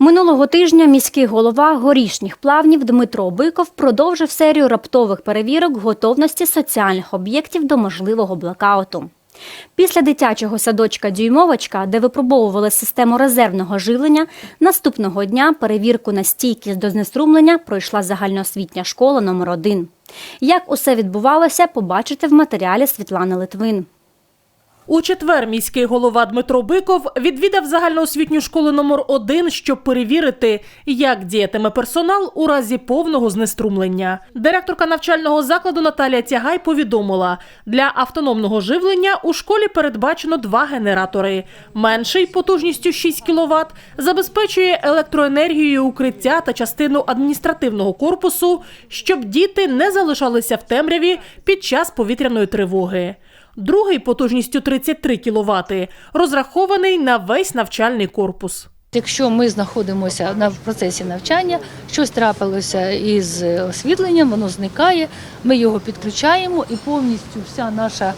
Минулого тижня міський голова горішніх плавнів Дмитро Биков продовжив серію раптових перевірок готовності соціальних об'єктів до можливого блекауту. Після дитячого садочка Дюймовочка, де випробовували систему резервного живлення, наступного дня перевірку на стійкість до знеструмлення пройшла загальноосвітня школа номер 1 Як усе відбувалося, побачите в матеріалі Світлани Литвин. У четвер міський голова Дмитро Биков відвідав загальноосвітню школу номер 1 щоб перевірити, як діятиме персонал у разі повного знеструмлення. Директорка навчального закладу Наталія Тягай повідомила, для автономного живлення у школі передбачено два генератори. Менший потужністю 6 кВт забезпечує електроенергією укриття та частину адміністративного корпусу, щоб діти не залишалися в темряві під час повітряної тривоги. Другий потужністю 33 кВт розрахований на весь навчальний корпус. Якщо ми знаходимося на в процесі навчання, щось трапилося із освітленням, воно зникає, ми його підключаємо і повністю вся наша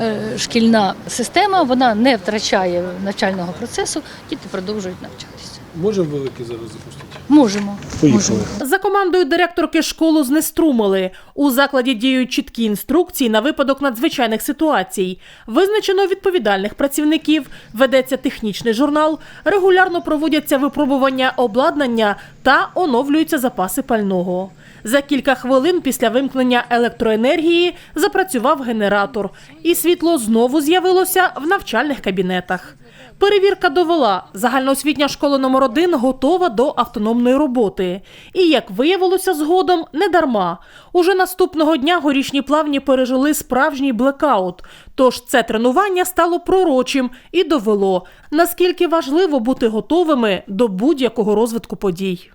е, шкільна система вона не втрачає навчального процесу, діти продовжують навчатися. Можемо великий зараз запустити? Можемо. Поїхали. можемо. За командою директорки школу знеструмили. У закладі діють чіткі інструкції на випадок надзвичайних ситуацій. Визначено відповідальних працівників, ведеться технічний журнал, регулярно проводяться випробування обладнання та оновлюються запаси пального. За кілька хвилин після вимкнення електроенергії запрацював генератор, і світло знову з'явилося в навчальних кабінетах. Перевірка довела, загальноосвітня школа номер 1 готова до автономної роботи. І як виявилося згодом, не дарма. Уже наступного дня горішні плавні пережили справжній блекаут. Тож це тренування стало пророчим і довело, наскільки важливо бути готовими до будь-якого розвитку подій.